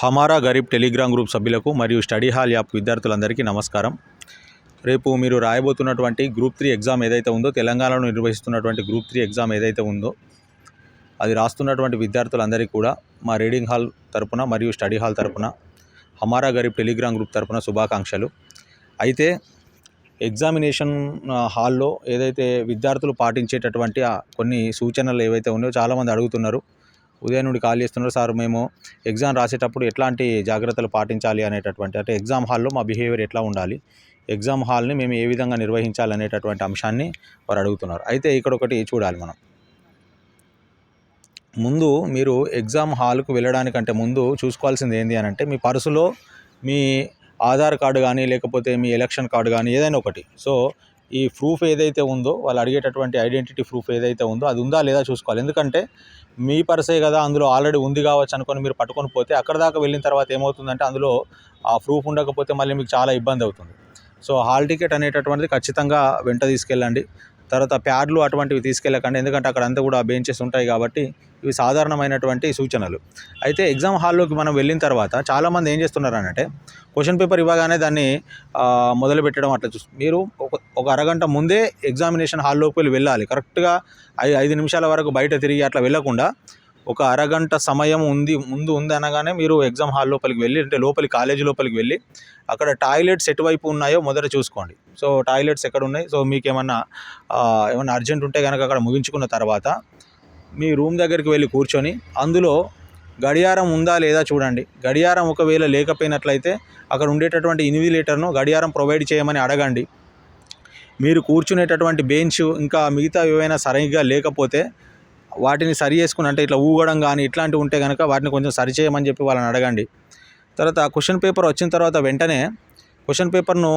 హమారా Garib Telegram group సభ్యులకు మరియు study hall app విద్యార్థులందరికీ నమస్కారం. రేపు మీరు రాయబోతున్నటువంటి గ్రూప్ త్రీ ఎగ్జామ్ ఏదైతే ఉందో తెలంగాణలో నిర్వహిస్తున్నటువంటి గ్రూప్ త్రీ ఎగ్జామ్ ఏదైతే ఉందో అది రాస్తున్నటువంటి విద్యార్థులందరికీ కూడా మా రీడింగ్ హాల్ తరపున మరియు స్టడీ హాల్ తరపున హమారా గరీబ్ టెలిగ్రామ్ గ్రూప్ తరపున శుభాకాంక్షలు. అయితే ఎగ్జామినేషన్ హాల్లో ఏదైతే విద్యార్థులు పాటించేటటువంటి కొన్ని సూచనలు ఏవైతే ఉన్నాయో చాలామంది అడుగుతున్నారు. ఉదయం నుండి కాల్ చేస్తున్నారు సార్ మేము ఎగ్జామ్ రాసేటప్పుడు ఎట్లాంటి జాగ్రత్తలు పాటించాలి? అనేటటువంటి అంటే ఎగ్జామ్ హాల్లో మా బిహేవియర్ ఎట్లా ఉండాలి? ఎగ్జామ్ హాల్ని మేము ఏ విధంగా నిర్వహించాలి అనేటటువంటి అంశాన్ని వారు అడుగుతున్నారు. అయితే ఇక్కడ ఒకటి చూడాలి మనం. ముందు మీరు ఎగ్జామ్ హాల్కు వెళ్ళడానికంటే ముందు చూసుకోవాల్సింది ఏంటి అని అంటే మీ పర్సులో మీ ఆధార్ కార్డు కానీ లేకపోతే మీ ఎలక్షన్ కార్డు కానీ ఏదైనా ఒకటి. సో ఈ ప్రూఫ్ ఏదైతే ఉందో వాళ్ళు అడిగేటటువంటి ఐడెంటిటీ ప్రూఫ్ ఏదైతే ఉందో అది ఉందా లేదా చూసుకోవాలి. ఎందుకంటే మీ పర్సే కదా అందులో ఆల్రెడీ ఉంది కావచ్చు అనుకొని మీరు పట్టుకొని పోతే అక్కడ దాకా వెళ్ళిన తర్వాత ఏమవుతుందంటే అందులో ఆ ప్రూఫ్ ఉండకపోతే మళ్ళీ మీకు చాలా ఇబ్బంది అవుతుంది. సో హాల్ టికెట్ అనేటటువంటిది ఖచ్చితంగా వెంట తీసుకెళ్ళండి. తర్వాత ప్యాడ్లు అటువంటివి తీసుకెళ్ళకండి. ఎందుకంటే అక్కడ అంతా కూడా బెంచెస్ ఉంటాయి కాబట్టి ఇవి సాధారణమైనటువంటి సూచనలు. అయితే ఎగ్జామ్ హాల్లోకి మనం వెళ్ళిన తర్వాత చాలామంది ఏం చేస్తున్నారు అంటే క్వశ్చన్ పేపర్ ఇవ్వగానే దాన్ని మొదలుపెట్టడం మొదలు పెట్టడం అట్లా చూసి మీరు ఒక ఒక అరగంట ముందే ఎగ్జామినేషన్ హాల్లోకి వెళ్ళి వెళ్ళాలి. కరెక్ట్గా ఐదు నిమిషాల వరకు బయట తిరిగి అట్లా వెళ్ళకుండా ఒక అరగంట సమయం ఉంది ముందు ఉంది అనగానే మీరు ఎగ్జామ్ హాల్ లోపలికి వెళ్ళి అంటే లోపలి కాలేజీ లోపలికి వెళ్ళి అక్కడ టాయిలెట్స్ ఎటువైపు ఉన్నాయో మొదట చూసుకోండి. సో టాయిలెట్స్ ఎక్కడ ఉన్నాయి? సో మీకు ఏమన్నా ఏమన్నా అర్జెంట్ ఉంటే కనుక అక్కడ ముగించుకున్న తర్వాత మీ రూమ్ దగ్గరికి వెళ్ళి కూర్చొని అందులో గడియారం ఉందా లేదా చూడండి. గడియారం ఒకవేళ లేకపోయినట్లయితే అక్కడ ఉండేటటువంటి ఇన్విలేటర్ను గడియారం ప్రొవైడ్ చేయమని అడగండి. మీరు కూర్చునేటటువంటి బెంచ్ ఇంకా మిగతా ఏవైనా సరిగ్గా లేకపోతే వాటిని సరి చేసుకుని అంటే ఇట్లా ఊగడం కానీ ఇట్లాంటివి ఉంటే కనుక వాటిని కొంచెం సరి చేయమని చెప్పి వాళ్ళని అడగండి. తర్వాత క్వశ్చన్ పేపర్ వచ్చిన తర్వాత వెంటనే క్వశ్చన్ పేపర్ను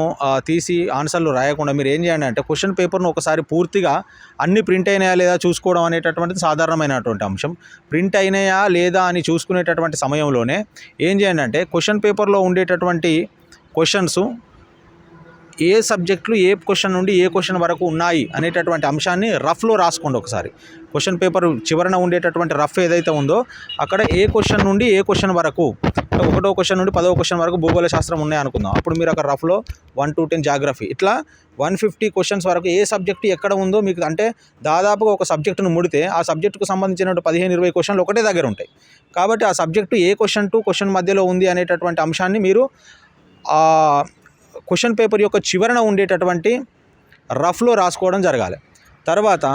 తీసి ఆన్సర్లు రాయకుండా మీరు ఏం చేయండి అంటే క్వశ్చన్ పేపర్ను ఒకసారి పూర్తిగా అన్ని ప్రింట్ అయినాయా లేదా చూసుకోవడం అనేటటువంటిది సాధారణమైనటువంటి అంశం. ప్రింట్ అయినాయా లేదా అని చూసుకునేటటువంటి సమయంలోనే ఏం చేయండి అంటే క్వశ్చన్ పేపర్లో ఉండేటటువంటి క్వశ్చన్స్ ఏ సబ్జెక్టులు ఏ క్వశ్చన్ నుండి ఏ క్వశ్చన్ వరకు ఉన్నాయి అనేటటువంటి అంశాన్ని రఫ్లో రాసుకోండి ఒకసారి. క్వశ్చన్ పేపర్ చివరన ఉండేటటువంటి రఫ్ ఏదైతే ఉందో అక్కడ ఏ క్వశ్చన్ నుండి ఏ క్వశ్చన్ వరకు ఒకటో క్వశ్చన్ నుండి పదో క్వశ్చన్ వరకు భూగోళ శాస్త్రం ఉన్నాయి అనుకుందాం. అప్పుడు మీరు అక్కడ రఫ్లో వన్ టు టెన్ జాగ్రఫీ ఇట్లా వన్ ఫిఫ్టీ క్వశ్చన్స్ వరకు ఏ సబ్జెక్టు ఎక్కడ ఉందో మీకు అంటే దాదాపుగా ఒక సబ్జెక్టును ముడితే ఆ సబ్జెక్టుకు సంబంధించిన పదిహేను ఇరవై క్వశ్చన్లు ఒకటే దగ్గర ఉంటాయి. కాబట్టి ఆ సబ్జెక్టు ఏ క్వశ్చన్ టు క్వశ్చన్ మధ్యలో ఉంది అనేటటువంటి అంశాన్ని మీరు క్వశ్చన్ పేపర్ యొక్క చివరన ఉండేటటువంటి రఫ్లో రాసుకోవడం జరగాలి. తర్వాత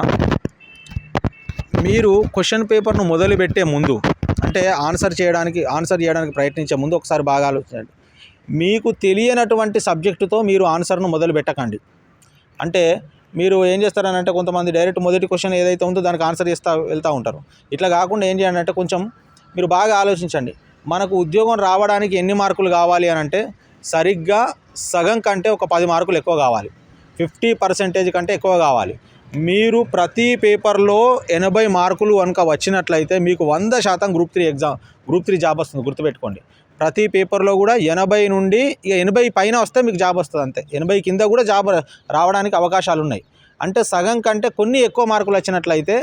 మీరు క్వశ్చన్ పేపర్ను మొదలుపెట్టే ముందు అంటే ఆన్సర్ చేయడానికి ఆన్సర్ చేయడానికి ప్రయత్నించే ముందు ఒకసారి బాగా ఆలోచించండి. మీకు తెలియనటువంటి సబ్జెక్టుతో మీరు ఆన్సర్ను మొదలు పెట్టకండి అంటే మీరు ఏం చేస్తారనంటే కొంతమంది డైరెక్ట్ మొదటి క్వశ్చన్ ఏదైతే ఉందో దానికి ఆన్సర్ చేస్తూ వెళ్తూ ఉంటారు. ఇట్లా కాకుండా ఏం చేయాలంటే కొంచెం మీరు బాగా ఆలోచించండి. మనకు ఉద్యోగం రావడానికి ఎన్ని మార్కులు కావాలి అని అంటే సరిగ్గా సగం కంటే ఒక పది మార్కులు ఎక్కువ కావాలి. ఫిఫ్టీ పర్సెంటేజ్ కంటే ఎక్కువ కావాలి. మీరు ప్రతి పేపర్లో ఎనభై మార్కులు కనుక వచ్చినట్లయితే మీకు వంద శాతం group three exam group three job వస్తుంది. గుర్తుపెట్టుకోండి. ప్రతి పేపర్లో కూడా ఎనభై నుండి ఇక ఎనభై పైన వస్తే మీకు జాబ్ వస్తుంది అంతే. ఎనభై కింద కూడా జాబ్ రావడానికి అవకాశాలు ఉన్నాయి. అంటే సగం కంటే కొన్ని ఎక్కువ మార్కులు వచ్చినట్లయితే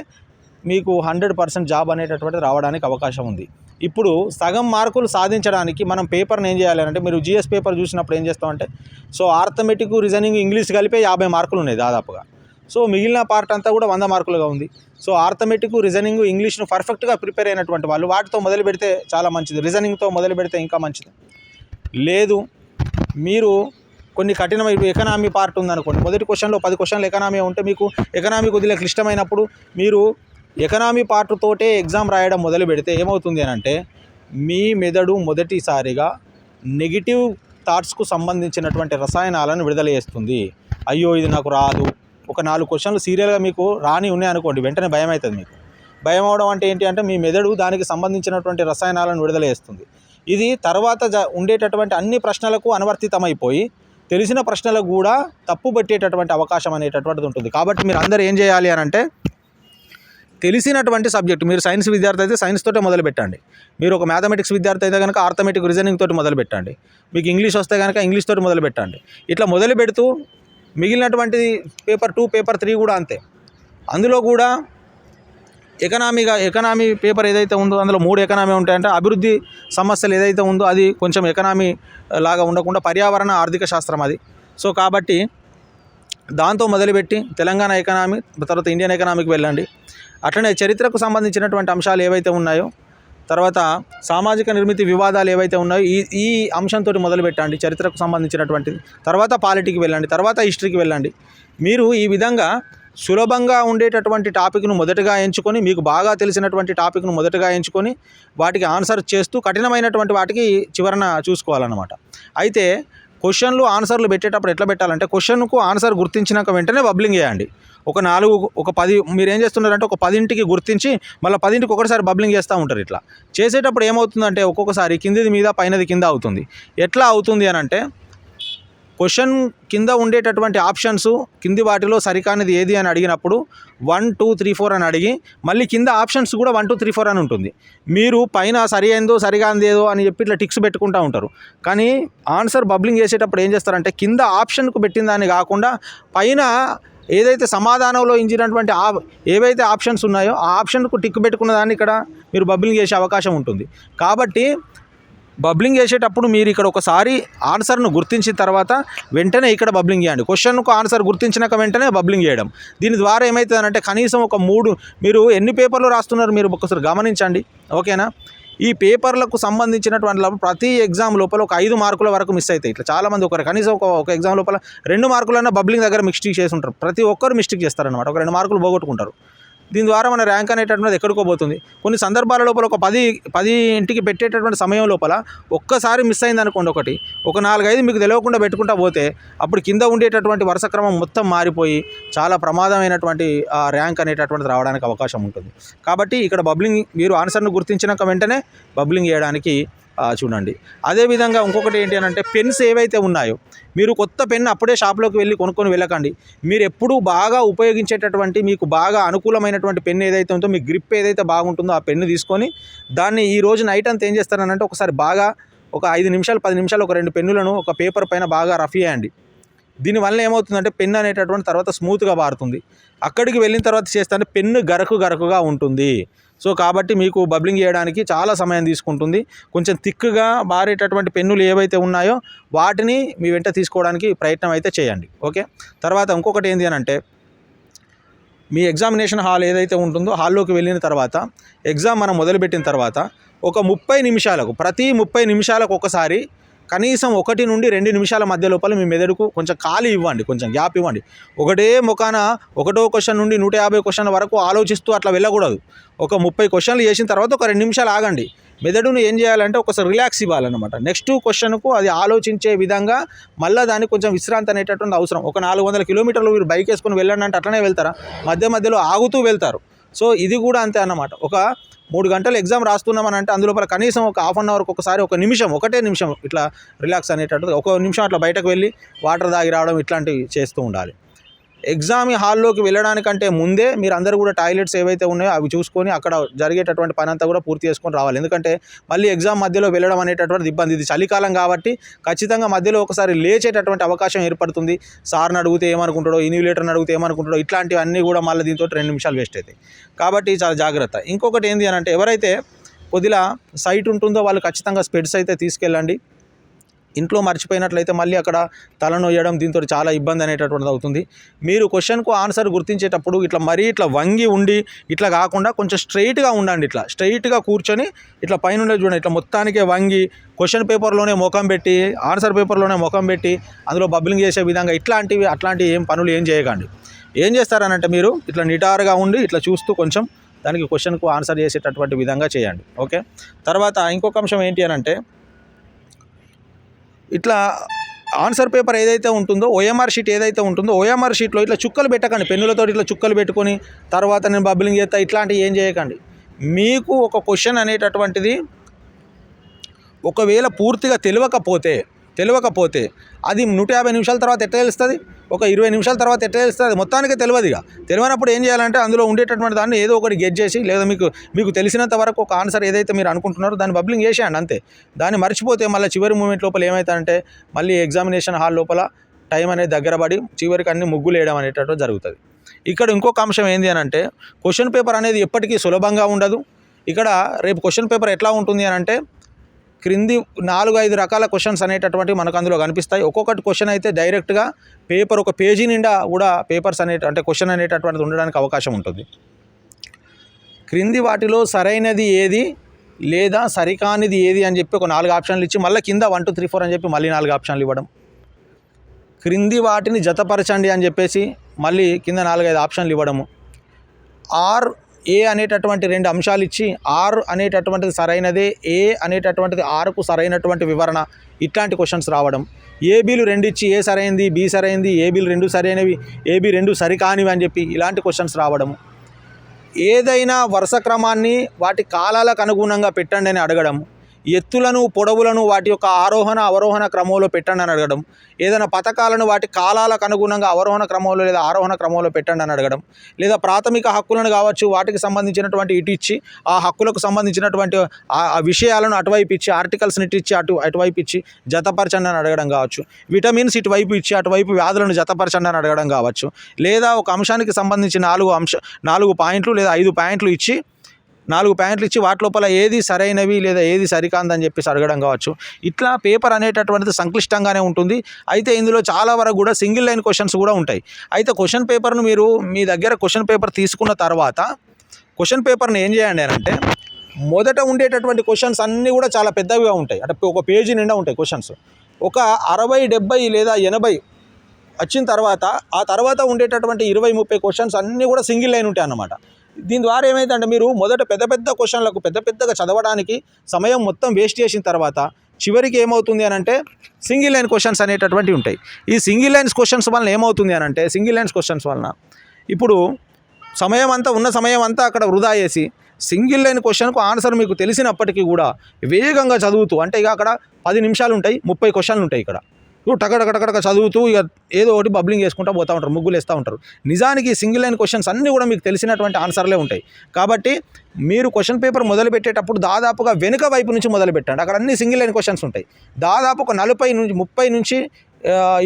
మీకు హండ్రెడ్ పర్సెంట్ జాబ్ అనేటటువంటిది రావడానికి అవకాశం ఉంది. ఇప్పుడు సగం మార్కులు సాధించడానికి మనం పేపర్ని ఏం చేయాలి అంటే మీరు జిఎస్ పేపర్ చూసినప్పుడు ఏం చేస్తామంటే సో ఆర్థమెటిక్ రీజనింగ్ ఇంగ్లీష్ కలిపే యాభై మార్కులు ఉన్నాయి దాదాపుగా. సో మిగిలిన పార్ట్ అంతా కూడా వంద మార్కులుగా ఉంది. సో ఆర్థమెటిక్ రీజనింగ్ ఇంగ్లీష్ను పర్ఫెక్ట్గా ప్రిపేర్ అయినటువంటి వాళ్ళు వాటితో మొదలు పెడితే చాలా మంచిది. రీజనింగ్తో మొదలు పెడితే ఇంకా మంచిది. లేదు మీరు కొన్ని కఠినమైన ఎకనామీ పార్ట్ ఉందనుకోండి. మొదటి క్వశ్చన్లో పది క్వశ్చన్లు ఎకనామీ ఉంటే మీకు ఎకనామీ కొద్దిగా క్లిష్టమైనప్పుడు మీరు ఎకనామీ పార్ట్ తోటే ఎగ్జామ్ రాయడం మొదలు పెడితే ఏమవుతుంది అని అంటే మీ మెదడు మొదటిసారిగా నెగిటివ్ థాట్స్కు సంబంధించినటువంటి రసాయనాలను విడుదల చేస్తుంది. అయ్యో ఇది నాకు రాదు. ఒక నాలుగు క్వశ్చన్లు సీరియల్గా మీకు రాని ఉన్నాయనుకోండి వెంటనే భయం అవుతుంది మీకు. భయం అవడం అంటే ఏంటి అంటే మీ మెదడు దానికి సంబంధించినటువంటి రసాయనాలను విడుదల చేస్తుంది. ఇది తర్వాత జ ఉండేటటువంటి అన్ని ప్రశ్నలకు అనువర్తితమైపోయి తెలిసిన ప్రశ్నలకు కూడా తప్పు పెట్టేటటువంటి అవకాశం అనేటటువంటిది ఉంటుంది. కాబట్టి మీరు అందరూ ఏం చేయాలి అని అంటే తెలిసినటువంటి సబ్జెక్ట్ మీరు సైన్స్ విద్యార్థి అయితే సైన్స్ తోటే మొదలు పెట్టండి. మీరు ఒక మ్యాథమెటిక్స్ విద్యార్థి అయితే కనుక ఆర్థమెటిక్ రీజనింగ్ తోటి మొదలు పెట్టండి. మీకు ఇంగ్లీష్ వస్తే కనుక ఇంగ్లీష్ తోటి మొదలు పెట్టండి. ఇట్లా మొదలు పెడుతూ మిగిలినటువంటి పేపర్ టూ పేపర్ త్రీ కూడా అంతే. అందులో కూడా ఎకనామీగా ఎకనామీ పేపర్ ఏదైతే ఉందో అందులో మూడు ఎకనామీ ఉంటాయంటే అభివృద్ధి సమస్యలు ఏదైతే ఉందో అది కొంచెం ఎకనామీ లాగా ఉండకుండా పర్యావరణ ఆర్థిక శాస్త్రం అది. సో కాబట్టి దాంతో మొదలుపెట్టి తెలంగాణ ఎకనామీ తర్వాత ఇండియన్ ఎకనామీకి వెళ్ళండి. అట్లనే చరిత్రకు సంబంధించినటువంటి అంశాలు ఏవైతే ఉన్నాయో తర్వాత సామాజిక నిర్మితి వివాదాలు ఏవైతే ఉన్నాయో ఈ ఈ అంశంతో మొదలుపెట్టండి చరిత్రకు సంబంధించినటువంటిది తర్వాత పాలిటీకి వెళ్ళండి తర్వాత హిస్టరీకి వెళ్ళండి. మీరు ఈ విధంగా సులభంగా ఉండేటటువంటి టాపిక్ను మొదటగా ఎంచుకొని మీకు బాగా తెలిసినటువంటి టాపిక్ను మొదటగా ఎంచుకొని వాటికి ఆన్సర్ చేస్తూ కఠినమైనటువంటి వాటికి చివరన చూసుకోవాలన్నమాట. అయితే క్వశ్చన్లు ఆన్సర్లు పెట్టేటప్పుడు ఎట్లా పెట్టాలంటే క్వశ్చన్కు ఆన్సర్ గుర్తించినాక వెంటనే బబ్లింగ్ చేయండి. ఒక నాలుగు ఒక పది మీరు ఏం చేస్తున్నారంటే ఒక పదింటికి గుర్తించి మళ్ళీ పదింటికి ఒకటిసారి బబ్లింగ్ చేస్తూ ఉంటారు ఇట్లా. చేసేటప్పుడు ఏమవుతుందంటే ఒక్కొక్కసారి కిందిది మీద పైనది కింద అవుతుంది. ఎట్లా అవుతుంది అని అంటే క్వశ్చన్ కింద ఉండేటటువంటి ఆప్షన్స్ కింది వాటిలో సరికానిది ఏది అని అడిగినప్పుడు వన్ టూ త్రీ ఫోర్ అని అడిగి మళ్ళీ కింద ఆప్షన్స్ కూడా వన్ టూ త్రీ ఫోర్ అని ఉంటుంది. మీరు పైన సరి అయిందో సరిగా అందేదో అని చెప్పి ఇట్లా టిక్స్ పెట్టుకుంటూ ఉంటారు. కానీ ఆన్సర్ బబ్లింగ్ చేసేటప్పుడు ఏం చేస్తారంటే కింద ఆప్షన్కు పెట్టిన దాన్ని కాకుండా పైన ఏదైతే సమాధానంలో ఇచ్చినటువంటి ఆ ఏవైతే ఆప్షన్స్ ఉన్నాయో ఆ ఆప్షన్కు టిక్ పెట్టుకున్న దాన్ని ఇక్కడ మీరు బబ్లింగ్ చేసే అవకాశం ఉంటుంది. కాబట్టి బబ్లింగ్ చేసేటప్పుడు మీరు ఇక్కడ ఒకసారి ఆన్సర్ను గుర్తించిన తర్వాత వెంటనే ఇక్కడ బబ్లింగ్ చేయండి. క్వశ్చన్కు ఆన్సర్ గుర్తించినాక వెంటనే బబ్లింగ్ చేయడం. దీని ద్వారా ఏమవుతుందంటే కనీసం ఒక మూడు మీరు ఎన్ని పేపర్లు రాస్తున్నారు మీరు ఒకసారి గమనించండి. ఓకేనా? ఈ పేపర్లకు సంబంధించినటువంటి ప్రతి ఎగ్జామ్ లోపల ఒక ఐదు మార్కుల వరకు మిస్ అవుతాయి. ఇట్లా చాలామంది ఒకరు కనీసం ఒక ఒక ఎగ్జామ్ లోపల రెండు మార్కులన్నా బబ్లింగ్ దగ్గర మిస్టేక్ చేసి ఉంటారు. ప్రతి ఒక్కరు మిస్టేక్ చేస్తారనమాట ఒక రెండు మార్కులు పోగొట్టుకుంటారు. దీని ద్వారా మన ర్యాంక్ అనేటటువంటిది ఎక్కడికో పోతుంది. కొన్ని సందర్భాల లోపల ఒక పది పది ఇంటికి పెట్టేటటువంటి సమయం లోపల ఒక్కసారి మిస్ అయింది అనుకోండి ఒకటి ఒక నాలుగైదు మీకు తెలియకుండా పెట్టుకుంటా పోతే అప్పుడు కింద ఉండేటటువంటి వరుస క్రమం మొత్తం మారిపోయి చాలా ప్రమాదమైనటువంటి ఆ ర్యాంక్ అనేటటువంటిది రావడానికి అవకాశం ఉంటుంది. కాబట్టి ఇక్కడ బబ్లింగ్ మీరు ఆన్సర్ను గుర్తించినాక వెంటనే బబ్లింగ్ చేయడానికి చూడండి. అదేవిధంగా ఇంకొకటి ఏంటి అని అంటే పెన్స్ ఏవైతే ఉన్నాయో మీరు కొత్త పెన్ అప్పుడే షాప్లోకి వెళ్ళి కొనుక్కొని వెళ్ళకండి. మీరు ఎప్పుడూ బాగా ఉపయోగించేటటువంటి మీకు బాగా అనుకూలమైనటువంటి పెన్ ఏదైతే ఉందో మీ గ్రిప్ ఏదైతే బాగుంటుందో ఆ పెన్ను తీసుకొని దాన్ని ఈ రోజు నైట్ అంతా ఏం చేస్తారనంటే ఒకసారి బాగా ఒక ఐదు నిమిషాలు పది నిమిషాలు ఒక రెండు పెన్నులను ఒక పేపర్ పైన బాగా రఫ్ చేయండి. దీనివల్ల ఏమవుతుందంటే పెన్ అనేటటువంటి తర్వాత స్మూత్గా మారుతుంది. అక్కడికి వెళ్ళిన తర్వాత చేస్తే పెన్ను గరకు గరకుగా ఉంటుంది. సో కాబట్టి మీకు బబ్లింగ్ చేయడానికి చాలా సమయం తీసుకుంటుంది. కొంచెం థిక్గా మారేటటువంటి పెన్నులు ఏవైతే ఉన్నాయో వాటిని మీ వెంట తీసుకోవడానికి ప్రయత్నం అయితే చేయండి. ఓకే? తర్వాత ఇంకొకటి ఏంటి అని అంటే మీ ఎగ్జామినేషన్ హాల్ ఏదైతే ఉంటుందో హాల్లోకి వెళ్ళిన తర్వాత ఎగ్జామ్ మనం మొదలుపెట్టిన తర్వాత ఒక ముప్పై నిమిషాలకు ప్రతి ముప్పై నిమిషాలకు ఒకసారి కనీసం ఒకటి నుండి రెండు నిమిషాల మధ్య లోపల మీ మెదడుకు కొంచెం ఖాళీ ఇవ్వండి కొంచెం గ్యాప్ ఇవ్వండి. ఒకటే ముఖాన ఒకటో క్వశ్చన్ నుండి నూట యాభై క్వశ్చన్ల వరకు ఆలోచిస్తూ అట్లా వెళ్ళకూడదు. ఒక ముప్పై క్వశ్చన్లు చేసిన తర్వాత ఒక రెండు నిమిషాలు ఆగండి. మెదడును ఏం చేయాలంటే ఒకసారి రిలాక్స్ ఇవ్వాలన్నమాట. నెక్స్ట్ క్వశ్చన్కు అది ఆలోచించే విధంగా మళ్ళీ దానికి కొంచెం విశ్రాంతి అనేటటువంటి అవసరం. ఒక నాలుగు వందల కిలోమీటర్లు మీరు బైక్ వేసుకొని వెళ్ళండి అంటే అట్లనే వెళ్తారా? మధ్య మధ్యలో ఆగుతూ వెళ్తారు. సో ఇది కూడా అంతే అన్నమాట. ఒక మూడు గంటలు ఎగ్జామ్ రాస్తున్నామని అంటే అందులోపల కనీసం ఒక హాఫ్ అన్ అవర్కి ఒకసారి ఒక నిమిషం ఒకటే నిమిషం ఇట్లా రిలాక్స్ అనేటట్టు ఒక నిమిషం అట్లా బయటకు వెళ్ళి వాటర్ తాగి రావడం ఇట్లాంటివి చేస్తూ ఉండాలి. ఎగ్జామ్ హాల్లోకి వెళ్ళడానికంటే ముందే మీరు అందరూ కూడా టాయిలెట్స్ ఏవైతే ఉన్నాయో అవి చూసుకొని అక్కడ జరిగేటటువంటి పని అంతా కూడా పూర్తి చేసుకొని రావాలి. ఎందుకంటే మళ్ళీ ఎగ్జామ్ మధ్యలో వెళ్ళడం అనేటటువంటిది ఇబ్బంది. ఇది చలికాలం కాబట్టి ఖచ్చితంగా మధ్యలో ఒకసారి లేచేటటువంటి అవకాశం ఏర్పడుతుంది. సార్ని అడిగితే ఏమనుకుంటాడో ఇన్విలేటర్ని అడిగితే ఏమనుకుంటాడో ఇట్లాంటివన్నీ కూడా మళ్ళీ దీంతో రెండు నిమిషాలు వేస్ట్ అవుతాయి. కాబట్టి చాలా జాగ్రత్త. ఇంకొకటి ఏంటి అని అంటే ఎవరైతే కొద్దిగా సైట్ ఉంటుందో వాళ్ళు ఖచ్చితంగా స్పెడ్స్ అయితే తీసుకెళ్ళండి. ఇంట్లో మర్చిపోయినట్లయితే మళ్ళీ అక్కడ తలనొయ్యడం దీంతో చాలా ఇబ్బంది అనేటటువంటిది అవుతుంది. మీరు క్వశ్చన్కు ఆన్సర్ గుర్తించేటప్పుడు ఇట్లా మరీ ఇట్లా వంగి ఉండి ఇట్లా కాకుండా కొంచెం స్ట్రైట్గా ఉండండి ఇట్లా. స్ట్రైట్గా కూర్చొని ఇట్లా పైన చూడండి ఇట్లా మొత్తానికే వంగి క్వశ్చన్ పేపర్లోనే ముఖం పెట్టి ఆన్సర్ పేపర్లోనే ముఖం పెట్టి అందులో బబ్లింగ్ చేసే విధంగా ఇట్లాంటివి అట్లాంటి ఏం పనులు ఏం చేయకండి. ఏం చేస్తారనంటే మీరు ఇట్లా నిటారుగా ఉండి ఇట్లా చూస్తూ కొంచెం దానికి క్వశ్చన్కు ఆన్సర్ చేసేటటువంటి విధంగా చేయండి. ఓకే? తర్వాత ఇంకొక అంశం ఏంటి అని అంటే ఇట్లా ఆన్సర్ పేపర్ ఏదైతే ఉంటుందో ఓఎంఆర్ షీట్ ఏదైతే ఉంటుందో ఓఎంఆర్ షీట్లో ఇట్లా చుక్కలు పెట్టకండి. పెన్నులతో ఇట్లా చుక్కలు పెట్టుకొని తర్వాత నేను బబ్లింగ్ చేస్తా ఇట్లాంటివి ఏం చేయకండి. మీకు ఒక క్వశ్చన్ అనేటటువంటిది ఒకవేళ పూర్తిగా తెలియకపోతే తెలియకపోతే అది నూట యాభై నిమిషాల తర్వాత ఎట్లా తెలుస్తుంది? ఒక ఇరవై నిమిషాల తర్వాత ఎట్లా తెలుస్తుంది? మొత్తానికి తెలియదు ఇక. తెలియనప్పుడు ఏం చేయాలంటే అందులో ఉండేటటువంటి దాన్ని ఏదో ఒకటి గెట్ చేసి లేదా మీకు మీకు తెలిసినంత వరకు ఒక ఆన్సర్ ఏదైతే మీరు అనుకుంటున్నారో దాన్ని బబ్లింగ్ చేసేయండి అంతే. దాన్ని మర్చిపోతే మళ్ళీ చివరి మూమెంట్ లోపల ఏమవుతుందంటే మళ్ళీ ఎగ్జామినేషన్ హాల్ లోపల టైం అనేది దగ్గర పడి చివరికి అన్ని ముగ్గులు వేయడం అనేటట్టు జరుగుతుంది. ఇక్కడ ఇంకొక అంశం ఏంది అని అంటే క్వశ్చన్ పేపర్ అనేది ఎప్పటికీ సులభంగా ఉండదు. ఇక్కడ రేపు క్వశ్చన్ పేపర్ ఎట్లా ఉంటుంది అని అంటే క్రింది నాలుగు ఐదు రకాల క్వశ్చన్స్ అనేటటువంటివి మనకు అందులో కనిపిస్తాయి. ఒక్కొక్కటి క్వశ్చన్ అయితే డైరెక్ట్గా పేపర్ ఒక పేజీ నిండా కూడా పేపర్స్ అనే అంటే క్వశ్చన్ అనేటటువంటిది ఉండడానికి అవకాశం ఉంటుంది. క్రింది వాటిలో సరైనది ఏది లేదా సరికానిది ఏది అని చెప్పి ఒక నాలుగు ఆప్షన్లు ఇచ్చి మళ్ళీ కింద వన్ టూ త్రీ ఫోర్ అని చెప్పి మళ్ళీ నాలుగు ఆప్షన్లు ఇవ్వడం. క్రింది వాటిని జతపరచండి అని చెప్పేసి మళ్ళీ కింద నాలుగైదు ఆప్షన్లు ఇవ్వడము. ఆర్ ఏ అనేటటువంటి రెండు అంశాలు ఇచ్చి ఆర్ అనేటటువంటిది సరైనదే ఏ అనేటటువంటిది ఆర్కు సరైనటువంటి వివరణ ఇట్లాంటి క్వశ్చన్స్ రావడం. ఏబీలు రెండు ఇచ్చి ఏ సరైంది బి సరైంది ఏబీలు రెండు సరైనవి ఏబీ రెండు సరికానివి అని చెప్పి ఇలాంటి క్వశ్చన్స్ రావడము ఏదైనా వరుస క్రమాన్ని వాటి కాలాలకు అనుగుణంగా పెట్టండి అని అడగడం. ఎత్తులను పొడవులను వాటి యొక్క ఆరోహణ అవరోహణ క్రమంలో పెట్టండి అని అడగడం. ఏదైనా పథకాలను వాటి కాలాలకు అనుగుణంగా అవరోహణ క్రమంలో లేదా ఆరోహణ క్రమంలో పెట్టండి అని అడగడం. లేదా ప్రాథమిక హక్కులను కావచ్చు వాటికి సంబంధించినటువంటి ఇటు ఇచ్చి ఆ హక్కులకు సంబంధించినటువంటి ఆ విషయాలను అటువైపు ఇచ్చి ఆర్టికల్స్ని ఇటు ఇచ్చి అటు అటువైపు ఇచ్చి జతపరచండి అని అడగడం కావచ్చు. విటమిన్స్ ఇటువైపు ఇచ్చి అటువైపు వ్యాధులను జతపరచండి అని అడగడం కావచ్చు. లేదా ఒక అంశానికి సంబంధించి నాలుగు అంశ నాలుగు పాయింట్లు లేదా ఐదు పాయింట్లు ఇచ్చి నాలుగు ప్యాంట్లు ఇచ్చి వాటి లోపల ఏది సరైనవి లేదా ఏది సరికాందని చెప్పేసి అడగడం కావచ్చు. ఇట్లా పేపర్ అనేటటువంటిది సంక్లిష్టంగానే ఉంటుంది. అయితే ఇందులో చాలా వరకు కూడా సింగిల్ లైన్ క్వశ్చన్స్ కూడా ఉంటాయి. అయితే క్వశ్చన్ పేపర్ను మీరు మీ దగ్గర క్వశ్చన్ పేపర్ తీసుకున్న తర్వాత క్వశ్చన్ పేపర్ని ఏం చేయండి అంటే మొదట ఉండేటటువంటి క్వశ్చన్స్ అన్నీ కూడా చాలా పెద్దవిగా ఉంటాయి. అంటే ఒక పేజీ నిండా ఉంటాయి క్వశ్చన్స్. ఒక అరవై డెబ్బై లేదా ఎనభై వచ్చిన తర్వాత ఆ తర్వాత ఉండేటటువంటి ఇరవై ముప్పై క్వశ్చన్స్ అన్నీ కూడా సింగిల్ లైన్ ఉంటాయి అన్నమాట. దీని ద్వారా ఏమైందంటే మీరు మొదట పెద్ద పెద్ద క్వశ్చన్లకు పెద్ద పెద్దగా చదవడానికి సమయం మొత్తం వేస్ట్ చేసిన తర్వాత చివరికి ఏమవుతుంది అని అంటే సింగిల్ లైన్ క్వశ్చన్స్ అనేటటువంటివి ఉంటాయి. ఈ సింగిల్ లైన్స్ క్వశ్చన్స్ వలన ఏమవుతుంది అని అంటే సింగిల్ లైన్స్ క్వశ్చన్స్ వలన ఇప్పుడు సమయం అంతా ఉన్న సమయం అంతా అక్కడ వృధా చేసి సింగిల్ లైన్ క్వశ్చన్కు ఆన్సర్ మీకు తెలిసినప్పటికీ కూడా వేగంగా చదువుతూ అంటే ఇక అక్కడ పది నిమిషాలు ఉంటాయి ముప్పై క్వశ్చన్లు ఉంటాయి ఇక్కడ. నువ్వు టకటకటకటక చదువుతూ ఇక ఏదో ఒకటి బబ్లింగ్ చేసుకుంటూ పోతూ ఉంటారు ముగ్గులు వేస్తూ ఉంటారు. నిజానికి సింగిల్ లైన్ క్వశ్చన్స్ అన్నీ కూడా మీకు తెలిసినటువంటి ఆన్సర్లే ఉంటాయి. కాబట్టి మీరు క్వశ్చన్ పేపర్ మొదలు పెట్టేటప్పుడు దాదాపుగా వెనుక వైపు నుంచి మొదలు పెట్టండి అక్కడ అన్ని సింగిల్ లైన్ క్వశ్చన్స్ ఉంటాయి. దాదాపు ఒక నలభై నుంచి ముప్పై నుంచి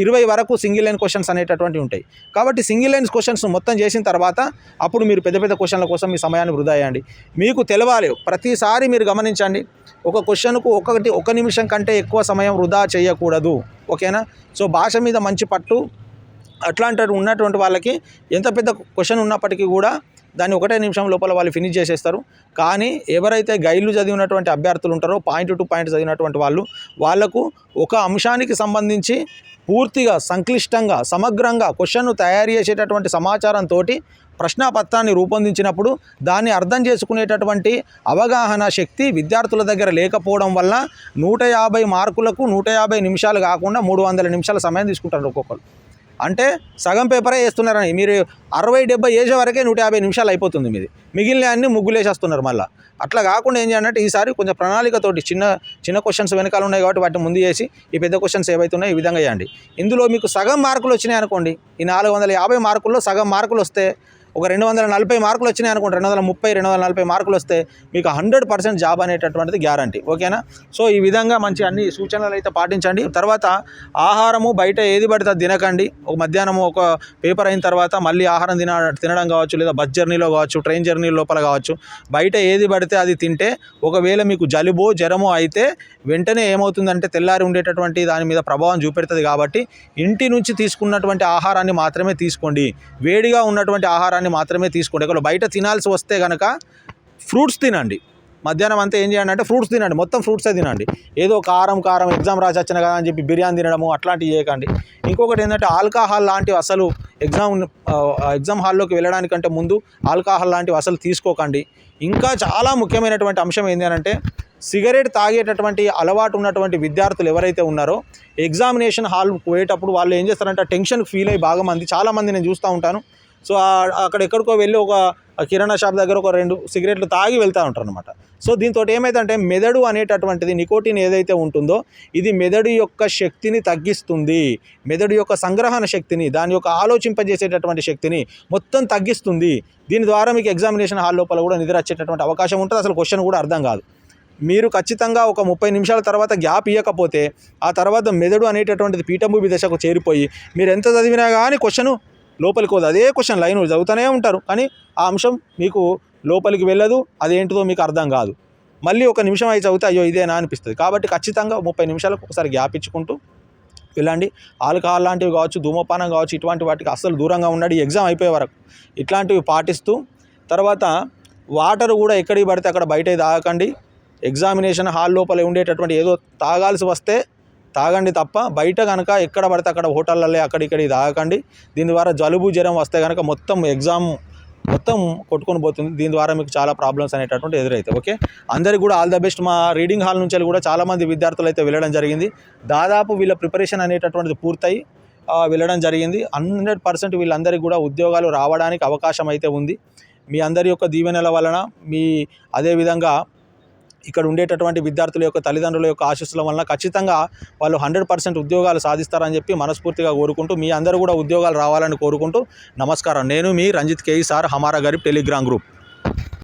ఇరవై వరకు సింగిల్ లైన్ క్వశ్చన్స్ అనేటటువంటివి ఉంటాయి. కాబట్టి సింగిల్ లైన్స్ క్వశ్చన్స్ మొత్తం చేసిన తర్వాత అప్పుడు మీరు పెద్ద పెద్ద క్వశ్చన్ల కోసం మీ సమయాన్ని వృధా చేయండి. మీకు తెలవాలి ప్రతిసారి మీరు గమనించండి. ఒక క్వశ్చన్కు ఒకటి ఒక నిమిషం కంటే ఎక్కువ సమయం వృధా చేయకూడదు. ఓకేనా? సో భాష మీద మంచి పట్టు అట్లాంటి ఉన్నటువంటి వాళ్ళకి ఎంత పెద్ద క్వశ్చన్ ఉన్నప్పటికీ కూడా దాన్ని ఒకటే నిమిషం లోపల వాళ్ళు ఫినిష్ చేసేస్తారు. కానీ ఎవరైతే గైడ్లు చదివినటువంటి అభ్యర్థులు ఉంటారో పాయింట్ టు పాయింట్ చదివినటువంటి వాళ్ళు వాళ్ళకు ఒక అంశానికి సంబంధించి పూర్తిగా సంక్లిష్టంగా సమగ్రంగా క్వశ్చన్ను తయారు చేసేటటువంటి సమాచారంతో ప్రశ్నాపత్రాన్ని రూపొందించినప్పుడు దాన్ని అర్థం చేసుకునేటటువంటి అవగాహన శక్తి విద్యార్థుల దగ్గర లేకపోవడం వల్ల నూట యాభై మార్కులకు నూట యాభై నిమిషాలు కాకుండా మూడు వందల నిమిషాల సమయం తీసుకుంటారు ఒక్కొక్కరు. అంటే సగం పేపరే వేస్తున్నారని. మీరు అరవై డెబ్బై వేసే వరకే నూట యాభై నిమిషాలు అయిపోతుంది మీది. మిగిలిన అన్ని ముగ్గులేసేస్తున్నారు మళ్ళీ. అట్లా కాకుండా ఏం చేయాలంటే ఈసారి కొంచెం ప్రణాళికతోటి చిన్న చిన్న క్వశ్చన్స్ వెనకాల ఉన్నాయి కాబట్టి వాటిని ముందు చేసి ఈ పెద్ద క్వశ్చన్స్ ఏవైతున్నాయి ఈ విధంగా చేయండి. ఇందులో మీకు సగం మార్కులు వచ్చినాయి అనుకోండి ఈ నాలుగు వందల యాభై మార్కుల్లో సగం మార్కులు వస్తే ఒక రెండు వందల నలభై మార్కులు వచ్చినాయి అనుకోండి రెండు వందల ముప్పై రెండు వందల నలభై మార్కులు వస్తే మీకు హండ్రెడ్ పర్సెంట్ జాబ్ అనేటటువంటిది గ్యారంటీ. ఓకేనా? సో ఈ విధంగా మంచి అన్ని సూచనలు అయితే పాటించండి. తర్వాత ఆహారము బయట ఏది పడితే అది తినకండి. ఒక మధ్యాహ్నం ఒక పేపర్ అయిన తర్వాత మళ్ళీ ఆహారం తిన తినడం కావచ్చు లేదా బస్ జర్నీలో కావచ్చు ట్రైన్ జర్నీ లోపల కావచ్చు బయట ఏది పడితే అది తింటే ఒకవేళ మీకు జలుబో జ్వరమో అయితే వెంటనే ఏమవుతుందంటే తెల్లారి ఉండేటటువంటి దాని మీద ప్రభావం చూపెడుతుంది కాబట్టి ఇంటి నుంచి తీసుకున్నటువంటి ఆహారాన్ని మాత్రమే తీసుకోండి. వేడిగా ఉన్నటువంటి ఆహారాన్ని మాత్రమే తీసుకోండి. ఒకవేళ బయట తినాల్సి వస్తే కనుక ఫ్రూట్స్ తినండి. మధ్యాహ్నం అంతా ఏం చేయండి అంటే ఫ్రూట్స్ తినండి. మొత్తం ఫ్రూట్సే తినండి. ఏదో కారం కారం ఎగ్జామ్ రాసి వచ్చిన కదా అని చెప్పి బిర్యానీ తినడము అట్లాంటివి చేయకండి. ఇంకొకటి ఏంటంటే ఆల్కహాల్ లాంటివి అసలు ఎగ్జామ్ ఎగ్జామ్ హాల్లోకి వెళ్ళడానికంటే ముందు ఆల్కహాల్ లాంటివి అసలు తీసుకోకండి. ఇంకా చాలా ముఖ్యమైనటువంటి అంశం ఏంటి అని అంటే సిగరెట్ తాగేటటువంటి అలవాటు ఉన్నటువంటి విద్యార్థులు ఎవరైతే ఉన్నారో ఎగ్జామినేషన్ హాల్ పోయేటప్పుడు వాళ్ళు ఏం చేస్తారంటే టెన్షన్ ఫీల్ అయ్యి బాగా మంది చాలామంది నేను చూస్తూ ఉంటాను. సో అక్కడ ఎక్కడికో వెళ్ళి ఒక కిరాణా షాప్ దగ్గర ఒక రెండు సిగరెట్లు తాగి వెళ్తూ ఉంటారు అనమాట సో దీంతో ఏమైందంటే మెదడు అనేటటువంటిది నికోటిన్ ఏదైతే ఉంటుందో ఇది మెదడు యొక్క శక్తిని తగ్గిస్తుంది. మెదడు యొక్క సంగ్రహణ శక్తిని దాని యొక్క ఆలోచింపజేసేటటువంటి శక్తిని మొత్తం తగ్గిస్తుంది. దీని ద్వారా మీకు ఎగ్జామినేషన్ హాల్ లోపల కూడా నిద్ర వచ్చేటటువంటి అవకాశం ఉంటుంది. అసలు క్వశ్చన్ కూడా అర్థం కాదు. మీరు ఖచ్చితంగా ఒక ముప్పై నిమిషాల తర్వాత గ్యాప్ ఇవ్వకపోతే ఆ తర్వాత మెదడు అనేటటువంటిది పీఠభూమి దశకు చేరిపోయి మీరు ఎంత చదివినా కానీ క్వశ్చను లోపలికి పోదు. అదే క్వశ్చన్ లైన్ చదువుతూనే ఉంటారు. కానీ ఆ అంశం మీకు లోపలికి వెళ్ళదు. అదేంటిదో మీకు అర్థం కాదు. మళ్ళీ ఒక నిమిషం అయి చదివితే అయ్యో ఇదేనా అనిపిస్తుంది. కాబట్టి ఖచ్చితంగా ముప్పై నిమిషాలకు ఒకసారి గ్యాప్ ఇచ్చుకుంటూ వెళ్ళండి. ఆల్కహాల్ లాంటివి కావచ్చు ధూమపానం కావచ్చు ఇటువంటి వాటికి అస్సలు దూరంగా ఉండండి. ఈ ఎగ్జామ్ అయిపోయే వరకు ఇట్లాంటివి పాటిస్తూ తర్వాత వాటర్ కూడా ఎక్కడికి పడితే అక్కడ బయట తాగకండి. ఎగ్జామినేషన్ హాల్ లోపల ఉండేటటువంటి ఏదో తాగాల్సి వస్తే తాగండి తప్ప బయట కనుక ఎక్కడ పడితే అక్కడ హోటళ్ళల్లో అక్కడ ఇక్కడ తాగకండి. దీని ద్వారా జలుబు జ్వరం వస్తే కనుక మొత్తం ఎగ్జామ్ మొత్తం కొట్టుకొని పోతుంది. దీని ద్వారా మీకు చాలా ప్రాబ్లమ్స్ అనేటటువంటి ఎదురైతాయి. ఓకే? అందరికి కూడా ఆల్ ద బెస్ట్. మా రీడింగ్ హాల్ నుంచి కూడా చాలామంది విద్యార్థులు అయితే వెళ్ళడం జరిగింది. దాదాపు వీళ్ళ ప్రిపరేషన్ అనేటటువంటిది పూర్తయి వెళ్ళడం జరిగింది. హండ్రెడ్ పర్సెంట్ వీళ్ళందరికీ కూడా ఉద్యోగాలు రావడానికి అవకాశం అయితే ఉంది. మీ అందరి యొక్క దీవెనల వలన మీ అదేవిధంగా ఇక్కడ ఉండేటటువంటి విద్యార్థుల యొక్క తల్లిదండ్రుల యొక్క ఆశీస్సుల వలన ఖచ్చితంగా వాళ్ళు హండ్రెడ్ పర్సెంట్ ఉద్యోగాలు సాధిస్తారని చెప్పి మనస్ఫూర్తిగా కోరుకుంటూ మీ అందరూ కూడా ఉద్యోగాలు రావాలని కోరుకుంటూ నమస్కారం. నేను మీ రంజిత్ కేఈ సార్ హమారా గరీబ్ టెలిగ్రామ్ గ్రూప్.